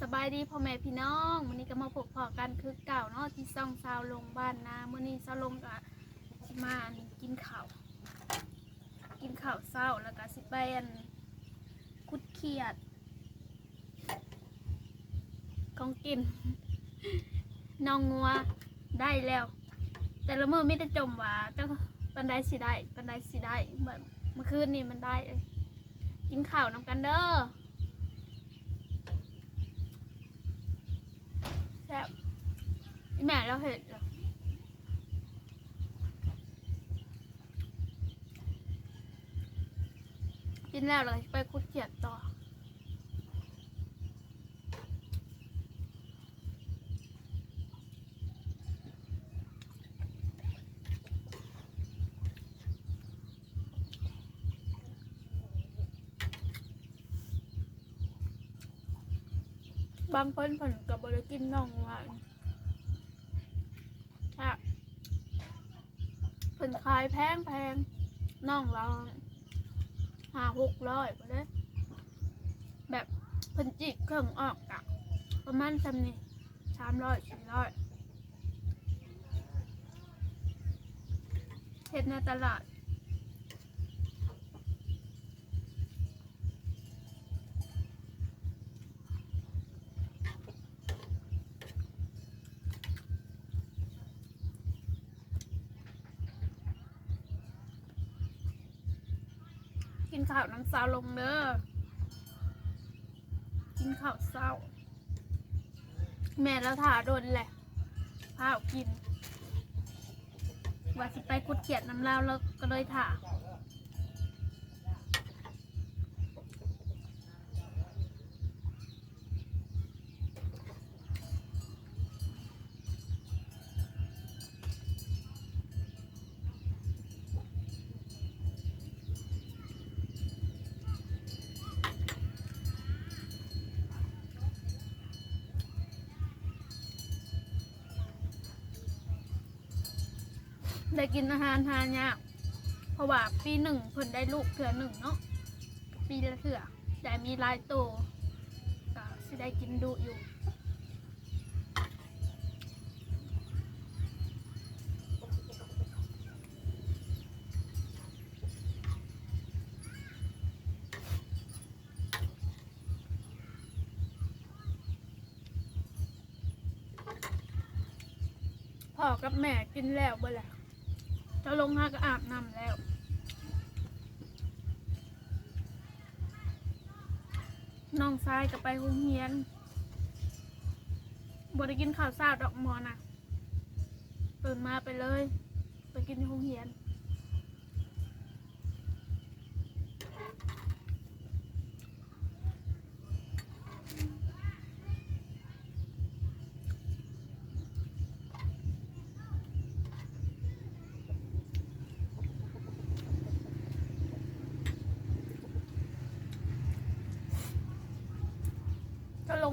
สบายดีพ่อแม่พี่น้องวันนี้ก็มาพบพอกันคือเก่าเนาะที่ซ่องซาวลงบ้านนามื่อนี้ซาวลงก็สิมาอันกินข้าวกินข้าวเศร้าแล้วก็สิไปอันคุดเขียดของกินน้องงัวได้แล้ว แต่ละมือไม่ได้จมว่าเจ้าปันไดสิได้ปันไดสิได้เหมือนเมื่อคืนนี่มันได้เอ้ยกินข้าวนำกันเด้อ แซ่บแม่เราเห็ดเหรอกินแล้วเลยไปคุดเขียดต่อ บางคนผลกับบริกินน่องหวานค่ะผลขายแพงแพงน่องเราหาหกร้อยไปเลยแบบผลจิกเครื่องออกอะประมาณสำนี่สามร้อยสี่ร้อยเห็ดในตลาด กินข้าวน้ำซาวลงเด้อกินข้าวเศร้า แม่แล้วถ่าโดนแหละพาเอากิน ว่าสิไปกุดเขียดน้ำเล่าวแล้วก็เลยถ่า ได้กินอาหารทานยากเพราะว่าปีหนึ่งเพิ่นได้ลูกเถื่อหนึ่งเนาะปีละเถื่อแต่มีลายโตก็สิได้กินดูอยู่พ่อกับแม่กินแล้วเบ่แล้ว จะลงมาก็อาบน้ำแล้ว น้องชายก็ไปโรงเรียนบ่ได้กินข้าวซาดอกมอนะตื่นมาไปเลย ไปกินที่โรงเรียน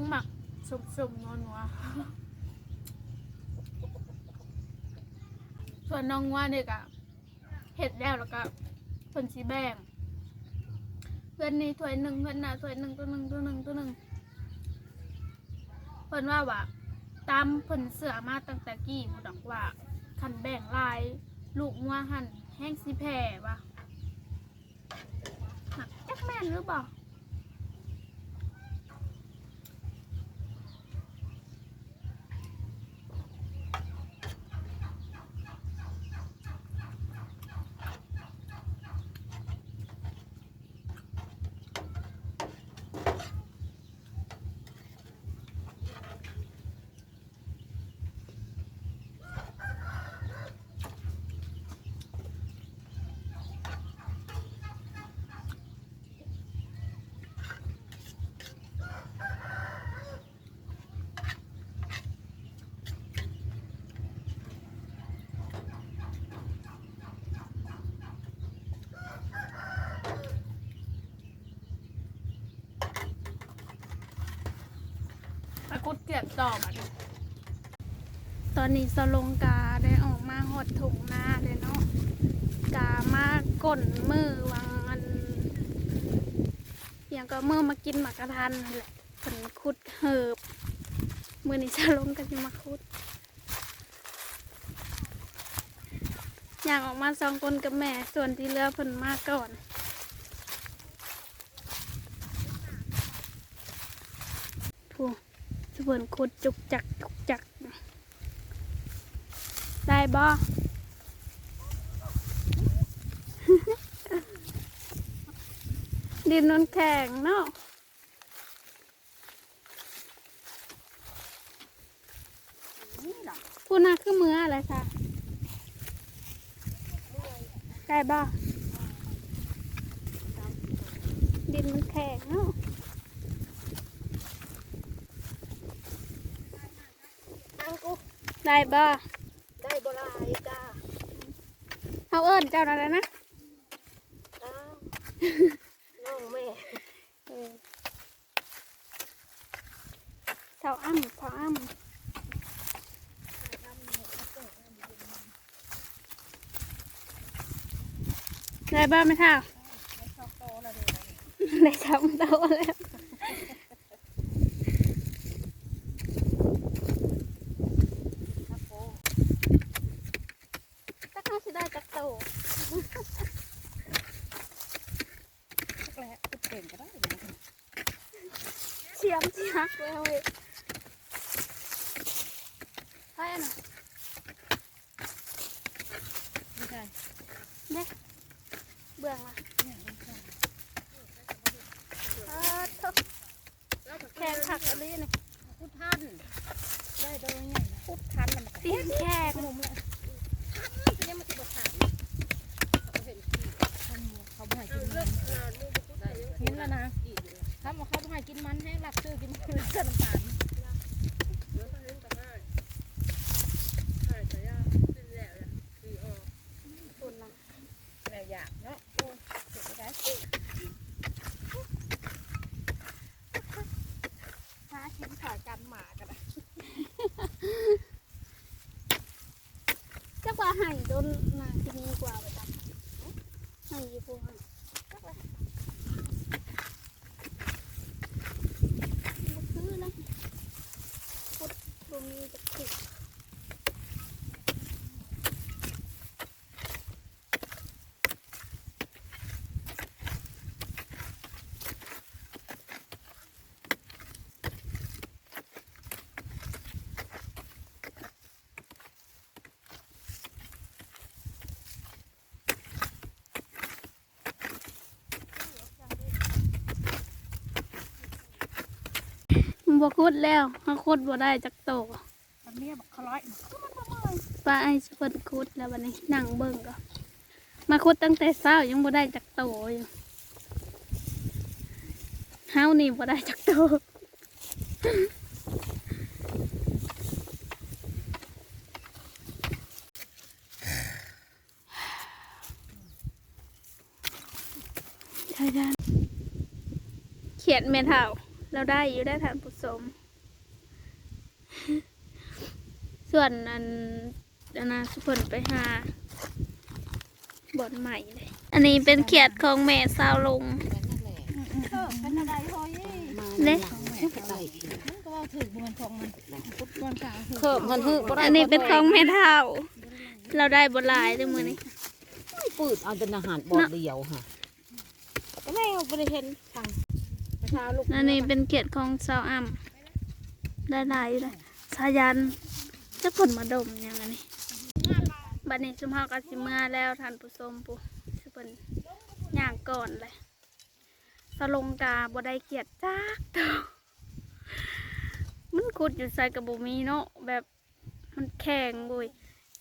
งหมักสุ่มๆนัวส่วนน้องว่าเนี่ยก็เห็ดแล้วแล้วก็เพิ่นสีแบงเพื่อนนี่ถ้วยหนึ่งเพื่อนน่ะถ้วยหนึ่งตัวหนึ่งตัวหนึ่งตัวหนึ่งเพิ่อนว่าว่าตามเพิ่นเสือมาตั้งแต่กี้ผู้ดอกว่าคันแบ่งลายลูกงัวหันแห้งสีแผ่ว่ะหักจักแม่นหรือเปล่า ต่อมาดูตอนนี้สลงกาได้ออกมาหดถุงหน้าเลยเนาะกามากดมือวางอันอย่างก็มือมากินหมากกระทันนั่แหละเพิ่นขุดเหิบมือนี้จะลงกันจะมาขุด อยากออกมาสองคนกับแม่ส่วนที่เหลือเพิ่นมาก่อนถูกส เพิ่นขุดจุกจักจุกจัก ได้บ่ดินนนแข็งเนาะพูน่าคือมืออะไรคะได้บ่ดินมันแข็งเนาะ อังกู ได้บ่ได้บ่ลายจ้าเขาเอิ้นเจ้าอะไรนะอ้าวน้องแม่เออเท่าอ้ำเท่าอ้ำได้บ้างไหมท่าไม่ชอบโตแล้วเดี๋ยวนี้ได้สองโตะแล้ว ครับโอ้ ถ้าเขาสิได้จักโต สักแหละพูดเก่งก็ได้นะ เชี ยมที่ฮักแล้วเว้ยใช่น่ะไม่ใช่เด้เบื่อละเนี่ยไม่ใช่เออเถอะแข่งขักอะไรนี่พูดทันได้โดยเนี่ยพูดทันแล้วมันก็เตียนแข่งมุมเลยยังมาติดบทถามเขาเห็นเขาบ่ให้กินมันเห็นแล้วนะถ้ามาเขาบ่ให้กินมันให้หลับซื้อกินเพื่อน้ำตาล คุณนะ แล้วอยากเนาะโอ้ยเก็บไว้ได้ หาชิ้นขากันหมากันนะ จักว่าให้โดนนาที่นี่กว่าไปจักให้ยี่ปูให้จักว่าบ่คือนะพุดบ่มีจักติด บ่คุดแล้วเขาคุดบ่ได้จักโตมันเนี่ยบอกเขาร้อยปลาไอ้สเพิ่นคุดแล้ววันนี้นั่งเบิ่งก็มาคุดตั้งแต่เช้ายังบ่ได้จักโตอยู่เฮานี่บ่ได้จักโตใช่ได้เขียนเมนเท่า เราได้อยู่ได้ทานผู้ชมส่วนอันอันนะสุพนไปหาบอนใหม่เลย อันนี้เป็นเขียดของแม่สาวลงเออเป็นอะไรพอยเด้มันก็ว่าถือมันของมันพุทธมันกลางถือเพิ่มมันหื้อบ่ได้อันนี้เป็นของแม่เท่า เราได้บนลายด้วยมือนี้ปืดเอาเป็นอาหารบ่อเดียวค่ะก็ไม่เอาบ่ได้เห็นทาง ประชาลูกอันนี้เป็นเขียดของสาวอ่ำได้ลายอยู่เลยสายันจะผลมาดมอย่างอันนี้บัดนี้ชุมเฮาก็สิเมื่อแล้วท่านผู้ชมปุ๊สิเป็นย่างก่อนเลยสลงกาบ่ได้เขียดจักเท่ามันขุดอยู่ใส่กระบุมีเนาะแบบมันแข็งบุย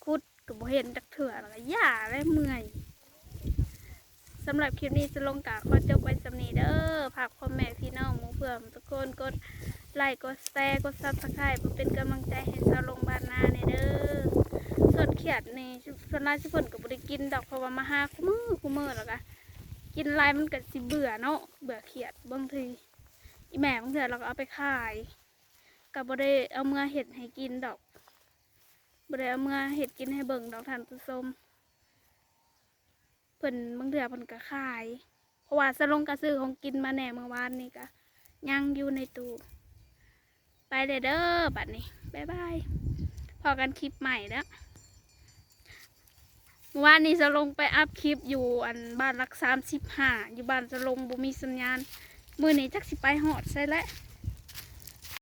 ขุดกับบ่เห็นจักเถื่อแล้วก็ย่าและเมื่อย สำหรับคลิปนี้จะลงกาขอจบไว้สำนีเด้อฝากพ่อแม่พี่น้องมูเพื่อนทุกคนกดไลค์กดแชร์กดซับสไครป์เป็นกำลังใจให้ชาวลงบ้านนาในเด้อส่วนเขียดนี่ส่วนรายสิเพิ่นก็บ่ได้กินดอกเพราะว่ามาหาคู่มือคู่มือแล้วก็กินลายมันก็สิเบื่อเนาะเบื่อเขียดบางทีอีแม่บางทื่อเราก็เอาไปขายก็บ่ได้เอาเมื่อเห็ดให้กินดอกบ่ได้เอาเมื่อเห็ดกินให้เบิ่งดอกทานผู้ม เพิ่นบางเทื่อเพิ่นก็ขาย เพราะว่าสลงกระซื้อของกินมาแหน่เมื่อวานนี่ก็ยังอยู่ในตู้ไปเลยเด้อบัดนี้บ๊ายบายพอกันคลิปใหม่แล้วเมื่อวานนี้จะลงไปอัพคลิปอยู่อันบ้านรักสามสิบห้าอยู่บ้านจะลงบุมีสัญญาณ มือนี้จักสิไปหอดใช่แล้ว